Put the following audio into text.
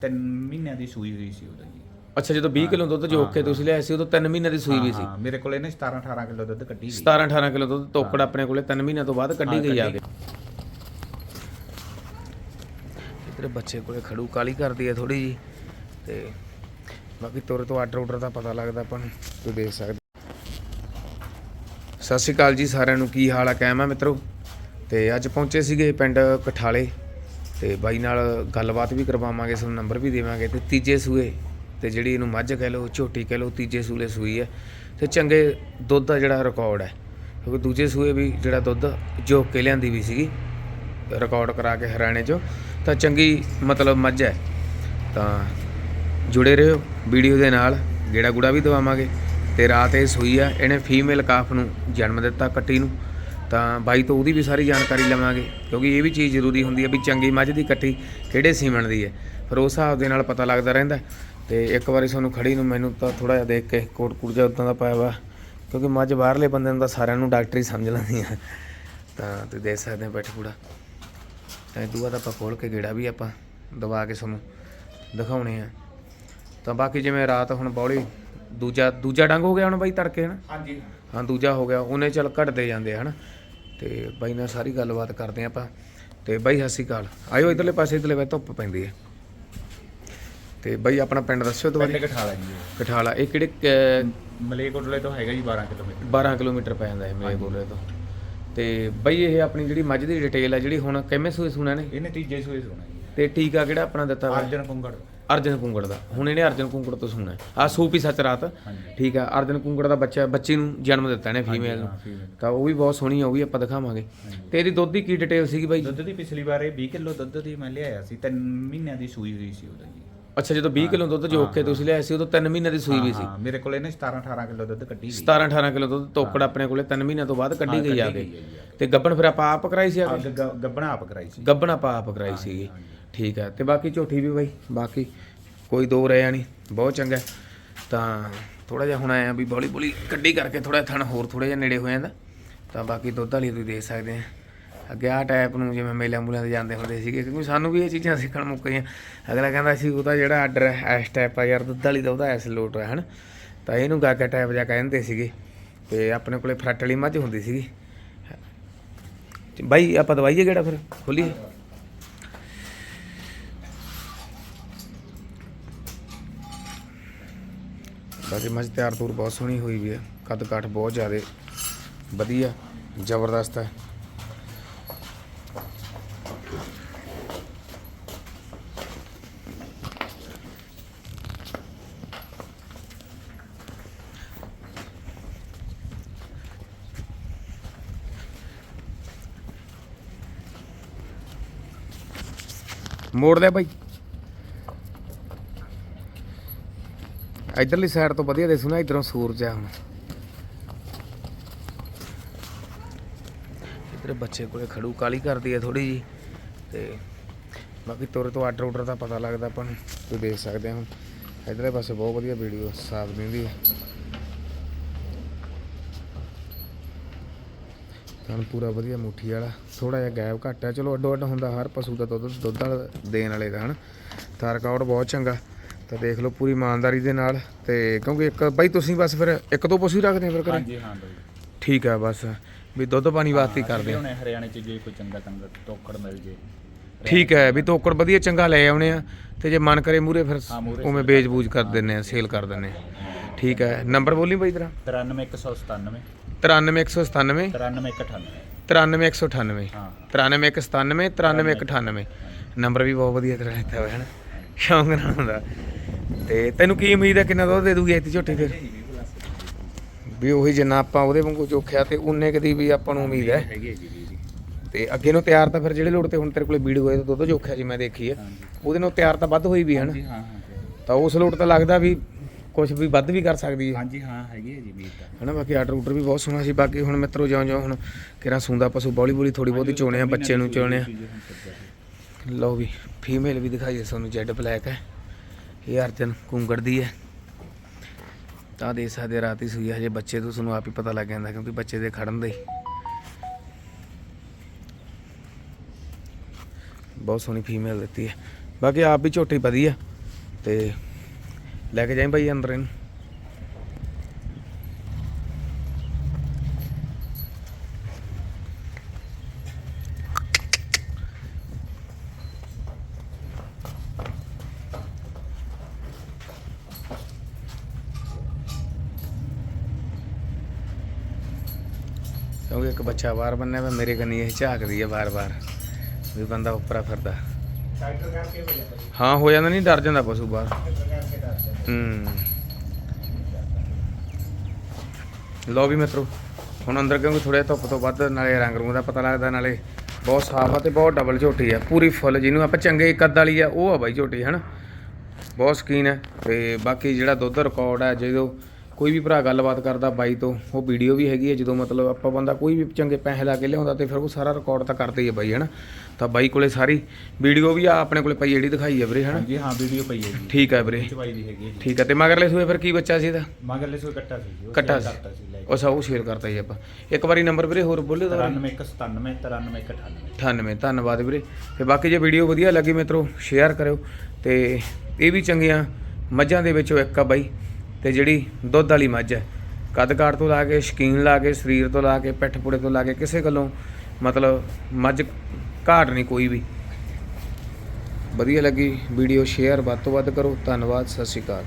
ਤਿੰਨ ਮਹੀਨਿਆਂ ਦੀ ਸੂਈ ਹੋਈ ਸੀ ਉਦੋਂ ਜੀ ਅੱਛਾ ਜਦੋਂ 20 ਕਿਲੋ ਦੁੱਧ ਜੋ ਕੇ ਤੁਸੀਂ ਲਿਆਏ ਸੀ ਉਦੋਂ 3 ਮਹੀਨਿਆਂ ਦੀ ਸੂਈ ਵੀ ਸੀ? ਹਾਂ ਮੇਰੇ ਕੋਲ ਇਹਨੇ 17 18 ਕਿਲੋ ਦੁੱਧ ਕੱਢੀ ਗਈ। 17 18 ਕਿਲੋ ਦੁੱਧ ਤੋਕੜ ਆਪਣੇ ਕੋਲੇ 3 ਮਹੀਨਿਆਂ ਤੋਂ ਬਾਅਦ ਕੱਢੀ ਗਈ ਆ ਕੇ। ਇਧਰ ਬੱਚੇ ਕੋਲੇ ਖੜੂ ਕਾਲੀ ਕਰਦੀ ਹੈ ਥੋੜੀ ਜੀ ਤੇ ਬਾਕੀ ਤੋਰੇ ਤੋਂ ਆਰਡਰ ਆਰਡਰ ਦਾ ਪਤਾ ਲੱਗਦਾ ਆਪਾਂ ਨੂੰ ਤੁਸੀਂ ਦੇਖ ਸਕਦੇ। ਸਤਿ ਸ਼੍ਰੀ ਅਕਾਲ ਜੀ ਸਾਰਿਆਂ ਨੂੰ ਕੀ ਹਾਲ ਆ? ਕਾਇਮ ਆ ਮਿੱਤਰੋ। ਤੇ ਅੱਜ ਪਹੁੰਚੇ ਸੀਗੇ ਪਿੰਡ ਕਠਾਲੇ। ਤੇ ਬਾਈ ਨਾਲ ਗੱਲਬਾਤ ਵੀ ਕਰਵਾਵਾਂਗੇ ਤੁਹਾਨੂੰ ਨੰਬਰ ਵੀ ਦੇਵਾਂਗੇ ਤੇ ਤੀਜੇ ਸੂਏ ਤੇ ਜਿਹੜੀ ਇਹਨੂੰ ਮੱਝ ਕਹਿ ਲਓ, ਝੋਟੀ ਕਹਿ ਲਓ, ਤੀਜੇ ਸੂਲੇ ਸੂਈ ਹੈ ਤੇ ਚੰਗੇ ਦੁੱਧ ਦਾ ਜਿਹੜਾ ਰਿਕਾਰਡ ਹੈ। ਕਿਉਂਕਿ ਦੂਜੇ ਸੂਏ ਵੀ ਜਿਹੜਾ ਦੁੱਧ ਜੋ ਕੇ ਲਿਆਂਦੀ ਵੀ ਸੀਗੀ ਰਿਕਾਰਡ ਕਰਾ ਕੇ ਹਰਿਆਣੇ 'ਚੋਂ, ਤਾਂ ਚੰਗੀ ਮਤਲਬ ਮੱਝ ਹੈ। ਤਾਂ ਜੁੜੇ ਰਹੋ ਵੀਡੀਓ ਦੇ ਨਾਲ, ਗੇੜਾ ਗੁੜਾ ਵੀ ਦਵਾਵਾਂਗੇ ਤੇ ਰਾਤ ਇਹ ਸੂਈ ਆ, ਇਹਨੇ ਫੀਮੇਲ ਕਾਫ ਨੂੰ ਜਨਮ ਦਿੱਤਾ, ਕੱਟੀ ਨੂੰ। ਤਾਂ ਬਾਈ ਤੋਂ ਉਹਦੀ ਵੀ ਸਾਰੀ ਜਾਣਕਾਰੀ ਲਵਾਂਗੇ ਕਿਉਂਕਿ ਇਹ ਵੀ ਚੀਜ਼ ਜ਼ਰੂਰੀ ਹੁੰਦੀ ਹੈ ਵੀ ਚੰਗੀ ਮੱਝ ਦੀ ਕੱਟੀ ਕਿਹੜੇ ਸੀਮਣ ਦੀ ਹੈ। ਫਿਰ ਉਸ ਹਿਸਾਬ ਦੇ ਨਾਲ ਪਤਾ ਲੱਗਦਾ ਰਹਿੰਦਾ ਤੇ ਇੱਕ ਵਾਰੀ ਤੁਹਾਨੂੰ ਖੜੀ ਨੂੰ ਮੈਨੂੰ ਤਾਂ ਥੋੜਾ ਜਿਹਾ ਦੇਖ ਕੇ ਕੋਟ ਕੁੜ ਜਿਹਾ ਉਦਾਂ ਦਾ ਪਾਇਆ ਵਾ ਕਿਉਂਕਿ ਮੱਝ ਬਾਹਰਲੇ ਬੰਦੇ ਨੂੰ ਤਾਂ ਸਾਰਿਆਂ ਨੂੰ ਡਾਕਟਰੀ ਸਮਝ ਲੈਂਦੀਆਂ। ਤਾਂ ਤੁਸੀਂ ਦੇਖ ਸਕਦੇ ਹੋ ਬੈਠ ਕੁੜਾ ਤਾਂ ਦੂਆ ਤਾਂ ਆਪਾਂ ਖੋਲ ਕੇ ਗੇੜਾ ਵੀ ਆਪਾਂ ਦਵਾ ਕੇ ਤੁਹਾਨੂੰ ਦਿਖਾਉਣੇ ਆ। ਤਾਂ ਬਾਕੀ ਜਿਵੇਂ ਰਾਤ ਹੁਣ ਬੌਲੀ ਦੂਜਾ ਦੂਜਾ ਡੰਗ ਹੋ ਗਿਆ ਹੁਣ ਬਾਈ ਤੜਕੇ ਹਨ? ਹਾਂਜੀ। ਹਾਂ ਦੂਜਾ ਹੋ ਗਿਆ ਉਹਨੇ ਚੱਲ ਘਟਦੇ ਜਾਂਦੇ ਹਨ? ਤੇ ਬਾਈ ਨਾਲ ਸਾਰੀ ਗੱਲਬਾਤ ਕਰਦੇ ਆਪਾਂ। ਤੇ ਬਾਈ ਸਤਿ ਸ਼੍ਰੀ ਅਕਾਲ। ਆਇਓ ਇਧਰਲੇ ਪਾਸੇ ਇਧਰਲੇ ਵੇ ਧੁੱਪ ਪੈਂਦੀ ਹੈ। ਤੇ ਬਾਈ ਆਪਣਾ ਪਿੰਡ ਦੱਸਿਓ ਪਿੰਡ ਦੁਬਾਰਾ ਕਠਾਲਾ ਜੀ। ਕਠਾਲਾ ਇਹ ਕਿਹੜੇ ਮਲੇਰਕੋਟਲੇ ਤੋਂ ਹੈਗਾ ਜੀ 12 ਕਿਲੋਮੀਟਰ। 12 ਕਿਲੋਮੀਟਰ ਪੈ ਜਾਂਦਾ ਹੈ ਮੇਰੇ ਕੋਲੇ ਤੋਂ। ਤੇ ਬਾਈ ਇਹ ਆਪਣੀ ਜਿਹੜੀ ਮੱਝ ਦੀ ਡਿਟੇਲ ਹੈ ਜਿਹੜੀ ਹੁਣ ਕਿਵੇਂ ਸੂਏ ਸੁਣਾ ਨੇ? ਇਹਨੇ ਤੀਜੇ ਸੂਏ ਸੋਣਾ ਤੇ ਟੀਕਾ ਕਿਹੜਾ ਆਪਣਾ ਦਿੱਤਾ ਅਰਜਨ ਕੁੰਗੜ। ਅਰਜਨ ਕੁੰਗੜ ਦਾ। ਹੁਣ ਇਹਨੇ ਅਰਜਨ ਕੁੰਗੜ ਤੋਂ ਸੁਣਾ ਆ ਸੂਪੀ ਸੱਚ ਰਾਤ। ਠੀਕ ਆ ਅਰਜਨ ਕੁੰਗੜ ਦਾ ਬੱਚਾ ਬੱਚੀ ਨੂੰ ਜਨਮ ਦਿੱਤਾ ਇਹਨੇ ਫੀਮੇਲ ਨੂੰ। ਤਾਂ ਉਹ ਵੀ ਬਹੁਤ ਸੋਹਣੀ ਆ ਉਹ ਵੀ ਆਪਾਂ ਦਿਖਾਵਾਂਗੇ। ਤੇ ਇਹਦੀ ਦੁੱਧ ਦੀ ਕੀ ਡਿਟੇਲ ਸੀਗੀ ਬਾਈ? ਦੁੱਧ ਦੀ ਪਿਛਲੀ ਵਾਰ ਇਹ 20 ਕਿਲੋ ਦੁੱਧ ਦੀ ਮੈਂ ਲਿਆਇਆ ਸੀ ਤਿੰਨ ਮਹੀਨਿਆਂ ਦੀ ਸੂਈ ਹੋਈ ਸੀ ਉਦੋਂ ਜੀ ਅੱਛਾ ਜਦੋਂ 20 ਕਿਲੋ ਦੁੱਧ ਜੋ ਕੇ ਤੁਸੀਂ ਲਿਆਏ ਸੀ ਉਦੋਂ 3 ਮਹੀਨਿਆਂ ਦੀ ਸੂਈ ਵੀ ਸੀ। ਹਾਂ ਮੇਰੇ ਕੋਲ ਇਹਨੇ 17 18 ਕਿਲੋ ਦੁੱਧ ਕੱਢੀ ਗਈ 17 18 ਕਿਲੋ ਦੁੱਧ ਤੋਕੜ ਆਪਣੇ ਕੋਲੇ 3 ਮਹੀਨਿਆਂ ਤੋਂ ਬਾਅਦ ਕੱਢੀ ਗਈ ਆ ਕੇ। ਤੇ ਗੱਬਣ ਫਿਰ ਆਪਾਂ ਆਪ ਕਰਾਈ ਸੀ ਆ ਗੱਬਣਾ ਆਪ ਕਰਾਈ ਸੀ। ਗੱਬਣ ਆਪਾਂ ਆਪ ਕਰਾਈ ਸੀਗੀ। ਠੀਕ ਹੈ ਤੇ ਬਾਕੀ ਝੋਟੀ ਵੀ ਬਾਈ, ਬਾਕੀ ਕੋਈ ਦੋ ਰਹਿਆ ਨਹੀਂ ਬਹੁਤ ਚੰਗਾ। ਤਾਂ ਥੋੜਾ ਜਿਹਾ ਹੁਣ ਆਇਆ ਵੀ ਬੋਲੀ ਬੋਲੀ ਕੱਢੀ ਕਰਕੇ ਥੋੜਾ ਥਣ ਹੋਰ ਥੋੜਾ ਜਿਹਾ ਨੇੜੇ ਹੋ ਜਾਂਦਾ। ਤਾਂ ਬਾਕੀ ਦੁੱਧ ਵਾਲੀ ਤੁਸੀਂ ਦੇਖ ਸਕਦੇ ਆ। ਅੱਗੇ ਆ ਟਾਈਪ ਨੂੰ ਜਿਵੇਂ ਮੇਲਿਆਂ ਮੂਲਿਆਂ ਤੇ ਜਾਂਦੇ ਹੁੰਦੇ ਸੀਗੇ, ਕਿਉਂਕਿ ਸਾਨੂੰ ਵੀ ਇਹ ਚੀਜ਼ਾਂ ਸਿੱਖਣ ਮੁੱਕ ਗਈਆਂ ਅਗਲਾ ਕਹਿੰਦਾ ਸੀ ਉਹਦਾ ਜਿਹੜਾ ਆਰਡਰ ਹੈ ਐਸ ਟਾਈਪ ਆ ਯਾਰ, ਦੁੱਧ ਵਾਲੀ ਦਾ ਉਹਦਾ ਐਸ ਲੋਟ ਹੈ ਹਨ? ਤਾਂ ਇਹਨੂੰ ਗਾਗਾ ਟਾਈਪ ਜਿਹਾ ਕਹਿੰਦੇ ਸੀਗੇ। ਤੇ ਆਪਣੇ ਕੋਲੇ ਫਰੱਟ ਵਾਲੀ ਮੱਝ ਹੁੰਦੀ ਸੀਗੀ। ਬਾਈ, ਆਪਾਂ ਦਵਾਈਏ ਕਿਹੜਾ ਫਿਰ? ਖੋਲੀਏ? ਬਾਕੀ ਮੱਝ ਤਿਆਰ ਤੂਰ ਬਹੁਤ ਸੋਹਣੀ ਹੋਈ ਵੀ ਹੈ। ਕੱਦ ਕਾਠ ਬਹੁਤ ਜ਼ਿਆਦਾ ਵਧੀਆ, ਜ਼ਬਰਦਸਤ ਹੈ। ਮੋੜ ਲਿਆ ਭਾਈ ਇਧਰਲੀ ਸਾਈਡ ਤੋਂ ਵਧੀਆ ਦਿਸੂ ਨਾ ਇਧਰੋਂ ਸੂਰਜ ਆ ਹੁਣ। ਇਧਰ ਬੱਚੇ ਕੋਲੇ ਖੜੂ ਕਾਲੀ ਕਰਦੀ ਹੈ ਥੋੜੀ ਜੀ ਤੇ ਬਾਕੀ ਤੁਰੇ ਤੋਂ ਆਰਡਰ ਆਰਡਰ ਦਾ ਪਤਾ ਲੱਗਦਾ ਆਪਾਂ ਨੂੰ ਤੁਸੀਂ ਦੇਖ ਸਕਦੇ ਹੋ ਇਧਰਲੇ ਪਾਸੇ ਬਹੁਤ ਵਧੀਆ ਵੀਡੀਓ ਸਾਫ਼ ਦਿੰਦੀ ਹੈ ਤਾਂ ਪੂਰਾ ਵਧੀਆ ਮੁੱਠੀ ਵਾਲਾ ਥੋੜਾ ਜਿਹਾ ਗੈਪ ਘੱਟ ਹੈ ਚਲੋ ਅੱਡੋ ਅੱਡ ਹੁੰਦਾ, ਹਰ ਪਸ਼ੂ ਦਾ ਦੁੱਧ ਦੁੱਧ ਵਾਲਾ ਦੇਣ ਵਾਲੇ ਦਾ, ਹਨ। ਤਾਂ ਰਿਕਾਰਡ ਬਹੁਤ ਚੰਗਾ। ਤਾਂ ਦੇਖ ਲਓ ਪੂਰੀ ਇਮਾਨਦਾਰੀ ਦੇ ਨਾਲ ਤੇ ਕਿਉਂਕਿ ਇੱਕ ਬਾਈ ਤੁਸੀਂ ਬਸ ਫਿਰ ਇੱਕ ਦੋ ਪਸ਼ੂ ਹੀ ਰੱਖਦੇ ਆ ਫਿਰ ਘਰੇ? ਹਾਂਜੀ ਹਾਂ ਬਾਈ। ਠੀਕ ਆ ਬਸ ਵੀ ਦੁੱਧ ਪਾਣੀ ਵਾਸਤੇ ਹੀ ਕਰਦੇ ਆ। ਹੁਣੇ ਹਰਿਆਣੇ ਚ ਜੇ ਕੋਈ ਚੰਗਾ ਚੰਗਾ ਟੋਕੜ ਮਿਲ ਜੇ। ਠੀਕ ਹੈ ਵੀ ਤੋਕੜ ਵਧੀਆ ਚੰਗਾ ਲੈ ਆਉਣੇ ਆ ਤੇ ਜੇ ਮਨ ਕਰੇ ਮੂਰੇ ਫਿਰ ਉਵੇਂ ਵੇਚ-ਬੂਜ ਕਰ ਦਿੰਨੇ ਆ ਸੇਲ ਕਰ ਦਿੰਨੇ ਆ। ਠੀਕ ਹੈ ਨੰਬਰ ਬੋਲੀ ਬਾਈ ਤੇਰਾ? 93197 93197 93198 93198 ਹਾਂ। 93197 93198 ਨੰਬਰ ਵੀ ਬਹੁਤ ਵਧੀਆ ਤੇਰਾ ਲਿਖਿਆ ਹੋਇਆ ਹੈ ਨਾ। ਸ਼ੌਂਕ ਨਾਲ ਹੁੰਦਾ। ਤੇ ਤੈਨੂੰ ਕੀ ਉਮੀਦ ਹੈ ਕਿੰਨਾ ਦੁੱਧ ਦੇ ਦੂਗੀ ਇੱਥੇ ਝੋਟੀ ਫਿਰ? ਵੀ ਉਹੀ ਜਿੰਨਾ ਆਪਾਂ ਉਹਦੇ ਵਾਂਗੂ ਚੋਖਿਆ ਤੇ ਉਨੇ ਕਦੀ ਵੀ ਆਪਾਂ ਨੂੰ ਉਮੀਦ ਹੈ। ਹੈਗੀ ਹੈ ਜੀ ਜੀ ਜੀ। ਤੇ ਅੱਗੇ ਨੂੰ ਤਿਆਰ ਤਾਂ ਫਿਰ ਜਿਹੜੇ ਲੋੜ ਤੇ ਹੁਣ ਤੇਰੇ ਕੋਲੇ ਵੀਡੀਓ ਹੋਏ ਦੁੱਧ ਚੋਖਿਆ ਜੀ ਮੈਂ ਦੇਖੀ ਹੈ। ਉਹਦੇ ਨਾਲ ਤਿਆਰ ਤਾਂ ਵੱਧ ਹੋਈ ਵੀ ਹੈ ਨਾ। ਹਾਂਜੀ ਹਾਂ ਹਾਂ ਤਾਂ ਉਸ ਲੋੜ ਤਾਂ ਲੱਗਦਾ ਵੀ ਕੁਝ ਵੀ ਵੱਧ ਵੀ ਕਰ ਸਕਦੀ ਹੈ। ਹਾਂਜੀ ਹਾਂ ਹੈਗੀ ਹੈ ਜੀ ਵੀਰ ਤਾਂ। ਹਨਾ ਬਾਕੀ ਆਰਡਰ ਆਰਡਰ ਵੀ ਬਹੁਤ ਸੋਹਣਾ ਸੀ। ਬਾਕੀ ਹੁਣ ਮਿੱਤਰੋ ਜਿਉਂ ਜਿਉਂ ਹੁਣ ਕਿਹੜਾ ਸੁੰਦਾ ਪਸ਼ੂ ਬੌਲੀ ਬੌਲੀ ਥੋੜੀ ਬਹੁਤੀ ਚੋਣੇ ਆ ਬੱਚੇ ਨੂੰ ਚੋਣੇ ਆ ਲਓ ਵੀ ਫੀਮੇਲ ਵੀ ਦਿਖਾਈਏ ਤੁਹਾਨੂੰ ਜੈਡ ਬਲੈਕ ਹੈ। ਇਹ ਅਰਜਨ ਕੁੰਗੜ ਦੀ ਹੈ। ਤਾਂ ਦੇ ਸਕਦੇ ਰਾਤੀ ਸੂਈ ਹਜੇ ਬੱਚੇ ਤੋਂ ਤੁਹਾਨੂੰ ਆਪ ਹੀ ਪਤਾ ਲੱਗ ਜਾਂਦਾ ਕਿਉਂਕਿ ਬੱਚੇ ਦੇ ਖੜਨ ਦੇ ਬਹੁਤ ਸੋਹਣੀ ਫੀਮੇਲ ਦਿੱਤੀ ਹੈ। ਬਾਕੀ ਆਪ ਵੀ ਝੋਟੀ ਵਧੀਆ ਤੇ ਲੈ ਕੇ ਜਾਈਂ ਭਾਈ ਅੰਦਰ ਇਹਨੂੰ। ਕਿਉਂਕਿ ਇੱਕ ਬੱਚਾ ਬਾਹਰ ਬੰਨਿਆ ਵਾ ਮੇਰੇ ਕੰਨੀ ਇਹ ਝਾਕਦੀ ਹੈ ਬਾਰ-ਬਾਰ ਵੀ ਬੰਦਾ ਉੱਪਰਾ ਫਿਰਦਾ। ਕਰਕੇ ਹਾਂ ਹੋ ਜਾਂਦਾ ਨਹੀਂ ਡਰ ਜਾਂਦਾ ਪਸ਼ੂ ਬਾਹਰ। ਹੂੰ। ਲੋ ਵੀ ਮਿੱਤਰੋ ਹੁਣ ਅੰਦਰ ਕਿਉਂਕਿ ਥੋੜੇ ਧੁੱਪ ਤੋਂ ਵੱਧ ਨਾਲੇ ਰੰਗ ਰੂੰਗ ਦਾ ਪਤਾ ਲੱਗਦਾ ਨਾਲੇ ਬਹੁਤ ਸਾਫ਼ ਆ ਤੇ ਬਹੁਤ ਡਬਲ ਝੋਟੀ ਆ ਪੂਰੀ ਫੁੱਲ ਜਿਹਨੂੰ ਆਪਾਂ ਚੰਗੇ ਕੱਦ ਵਾਲੀ ਆ ਉਹ ਆ ਬਾਈ ਝੋਟੀ ਹਨ? ਬਹੁਤ ਸਕੀਨ ਹੈ ਤੇ ਬਾਕੀ ਜਿਹੜਾ ਦੁੱਧ ਰਿਕਾਰਡ ਹੈ ਜਦੋਂ ਕੋਈ ਵੀ ਭਰਾ ਗੱਲਬਾਤ ਕਰਦਾ ਬਾਈ ਤੋਂ ਉਹ ਵੀਡੀਓ ਵੀ ਹੈਗੀ ਹੈ ਜਦੋਂ ਮਤਲਬ ਆਪਾਂ ਬੰਦਾ ਕੋਈ ਵੀ ਚੰਗੇ ਪੈਸੇ ਲਾ ਕੇ ਲਿਆਉਂਦਾ ਤੇ ਫਿਰ ਉਹ ਸਾਰਾ ਰਿਕਾਰਡ ਤਾਂ ਕਰਦਾ ਹੀ ਹੈ ਬਾਈ ਹਨਾ? ਤਾਂ ਬਾਈ ਕੋਲੇ ਸਾਰੀ ਵੀਡੀਓ ਵੀ ਆ ਆਪਣੇ ਕੋਲੇ ਪਈ ਜਿਹੜੀ ਦਿਖਾਈ ਹੈ ਵੀਰੇ ਹਨਾ? ਹਾਂਜੀ ਹਾਂ ਵੀਡੀਓ ਪਈ ਹੈ ਜੀ। ਠੀਕ ਹੈ ਵੀਰੇ। ਚਵਾਈ ਦੀ ਹੈਗੀ ਹੈ ਜੀ। ਠੀਕ ਹੈ ਤੇ ਮਗਰਲੇ ਸੂਏ ਫਿਰ ਕੀ ਬੱਚਾ ਸੀ ਇਹਦਾ? ਮਗਰਲੇ ਸੋ ਕੱਟਾ ਸੀ ਜੀ ਉਹ ਕੱਟਾ ਸੀ। ਉਹ ਸਭ ਉਹ ਸ਼ੇਅਰ ਕਰਤਾ ਜੀ ਆਪਾਂ। ਇੱਕ ਵਾਰੀ ਨੰਬਰ ਵੀਰੇ ਹੋਰ ਬੋਲਿਓ ਦੁਬਾਰਾ 9197 9398 98 ਧੰਨਵਾਦ ਵੀਰੇ। ਤੇ ਬਾਕੀ ਜੇ ਵੀਡੀਓ ਵਧੀਆ ਲੱਗੀ ਮਿੱਤਰੋ ਸ਼ੇਅਰ ਕਰਿਓ ਤੇ ਇਹ ਵੀ ਚੰਗੀਆਂ ਮੱਝਾਂ ਦੇ ਵਿੱਚੋਂ ਇੱਕ ਆ ਬਾਈ। ਤੇ ਜਿਹੜੀ ਦੁੱਧ ਵਾਲੀ ਮੱਝ ਹੈ ਕੱਦ ਕਾਠ ਤੋਂ ਲਾ ਕੇ, ਸ਼ਕੀਨ ਲਾ ਕੇ, ਸਰੀਰ ਤੋਂ ਲਾ ਕੇ, ਪਿੱਠ ਪੁੜੇ ਤੋਂ ਲਾ ਕੇ, ਕਿਸੇ ਗੱਲੋਂ ਮਤਲਬ ਮੱਝ ਘਾਟ ਨਹੀਂ ਕੋਈ ਵੀ। ਵਧੀਆ ਲੱਗੀ ਵੀਡੀਓ, ਸ਼ੇਅਰ ਵੱਧ ਤੋਂ ਵੱਧ ਕਰੋ। ਧੰਨਵਾਦ, ਸਤਿ ਸ਼੍ਰੀ ਅਕਾਲ।